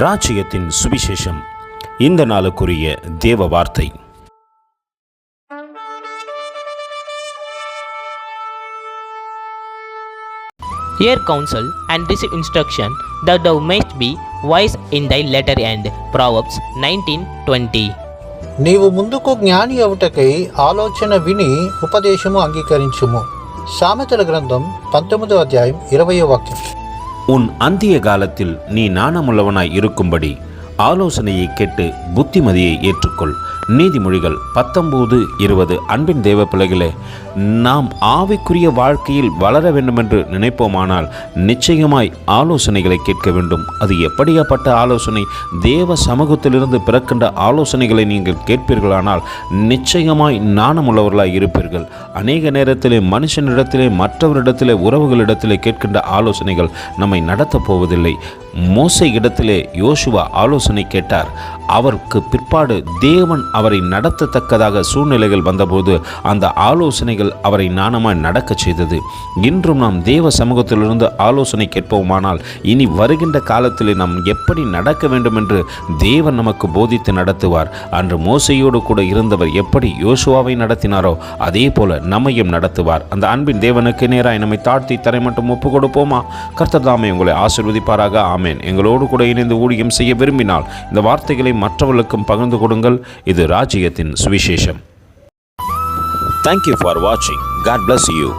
ராஜ்யத்தின் சுவிசேஷம் இந்த நாளுக்குரிய தேவ வார்த்தை Hear counsel and receive instruction that thou mayst be wise in thy latter end. Proverbs 19:20. నీవు ముందుకు జ్ఞాని అవుటకై ఆలోచన విని ఉపదేశము అంగీకరించుము సామెతల గ్రంథం పంతొమ్మిదో అధ్యాయం ఇరవయో వాక్యం உன் அந்திய காலத்தில் நீ நாணமுள்ளவனாய் இருக்கும்படி ஆலோசனையை கேட்டு புத்திமதியை ஏற்றுக்கொள். நீதிமொழிகள் பத்தொம்போது இருபது அன்பின் தேவ பிள்ளைகளே நாம் ஆவிக்குரிய வாழ்க்கையில் வளர வேண்டுமென்று நினைப்போமானால் நிச்சயமாய் ஆலோசனைகளை கேட்க வேண்டும். அது எப்படியாப்பட்ட ஆலோசனை? தேவ சமூகத்திலிருந்து பிறக்கின்ற ஆலோசனைகளை நீங்கள் கேட்பீர்களானால் நிச்சயமாய் நாணமுள்ளவர்களாய் இருப்பீர்கள். அநேக நேரத்திலே மனுஷனிடத்திலே மற்றவரிடத்திலே உறவுகளிடத்திலே கேட்கின்ற ஆலோசனைகள் நம்மை நடத்தப் போவதில்லை. மோசை இடத்திலே யோசுவா ஆலோசனை கேட்டார். அவருக்கு பிற்பாடு தேவன் அவரை நடத்தத்தக்கதாக சூழ்நிலைகள் வந்தபோது அந்த ஆலோசனைகள் அவரை நாணமாய் நடக்கச் செய்தது. இன்றும் நாம் தேவ சமூகத்திலிருந்து ஆலோசனை கேட்போமானால் இனி வருகின்ற காலத்திலே நாம் எப்படி நடக்க வேண்டும் என்று தேவன் நமக்கு போதித்து நடத்துவார். அன்று மோசையோடு கூட இருந்தவர் எப்படி யோசுவாவை நடத்தினாரோ அதே போல நம்மையும் நடத்துவார். அந்த அன்பின் தேவனுக்கு நேராக நம்மை தாழ்த்தி தரை மட்டும் ஒப்பு கொடுப்போமா? கர்த்தர் தாமே உங்களை ஆசிர்வதிப்பாராக. ஆமேன். எங்களோடு கூட இணைந்து ஊழியம் செய்ய விரும்பினால் இந்த வார்த்தைகளை மற்றவர்களுக்கும் பகிர்ந்து கொடுங்கள். இது ராஜ்யத்தின் சுவிசேஷம். தேங்க்யூ ஃபார் வாட்சிங் காட் பிளஸ் யூ